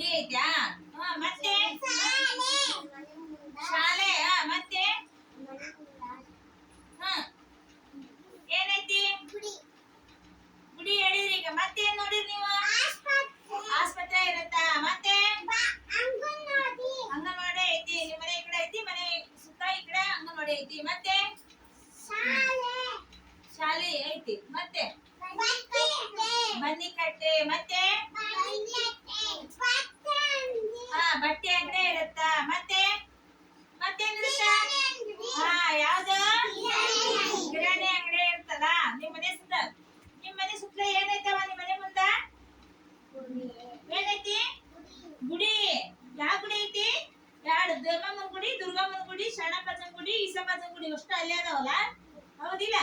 ಗುಡಿ ಐತ್ಯಾ ಹಾ, ಮತ್ತೆ? ಶಾಲೆ ಹಾ, ಮತ್ತೆ? ಹಾ ಏನೈತಿ? ಗುಡಿ ಹೇಳಿದ್ರಿ ಈಗ ಮತ್ತೆ ಏನ್ ನೋಡಿರಿ ನೀವು? ಆಸ್ಪತ್ರೆ ಇರುತ್ತಾ? ಮತ್ತೆ? ಅಂಗನವಾಡಿ ಐತಿ ನಿಮ್ಮ ಮನೆ ಈ ಕಡೆ ಐತಿ ಮನೆ ಸುತ್ತ ಈ ಕಡೆ ಅಂಗನವಾಡಿ ಐತಿ ಮತ್ತೆ? ಶಾಲೆ ಐತಿ ಮತ್ತೆ? ಬನ್ನಿ ಕಟ್ಟೆ ಮತ್ತೆ ಹಾ ಬಟ್ಟೆ ಅಂಗಡಿ ಇರುತ್ತಾ? ಮತ್ತೆ? ಮತ್ತೆ ಹಾ ಯಾವ್ದು? ಕಿರಾಣಿ ಅಂಗಡಿ. ಇರ್ತದ ನಿಮ್ ಮನೆ ಸುತ್ತ ನಿಮ್ ಮನೆ ಸುತ್ತ ಏನೈತವ ನಿಮ್ ಮನೆ ಮುಂದ? ಏನೈತಿ? ಗುಡಿ. ಯಾವ ಗುಡಿ ಐತಿ? ಎರಡು ದೇವಮ್ಮನ ಗುಡಿ ದುರ್ಗಮ್ಮನ ಗುಡಿ ಶರಣಪ್ಪನ ಗುಡಿ ಈಸಪ್ಪನ ಗುಡಿ ಅಷ್ಟು ಅಲ್ಲೇ ಅದಾವಲ್ಲ? ಹೌದಿಲ್ಲ?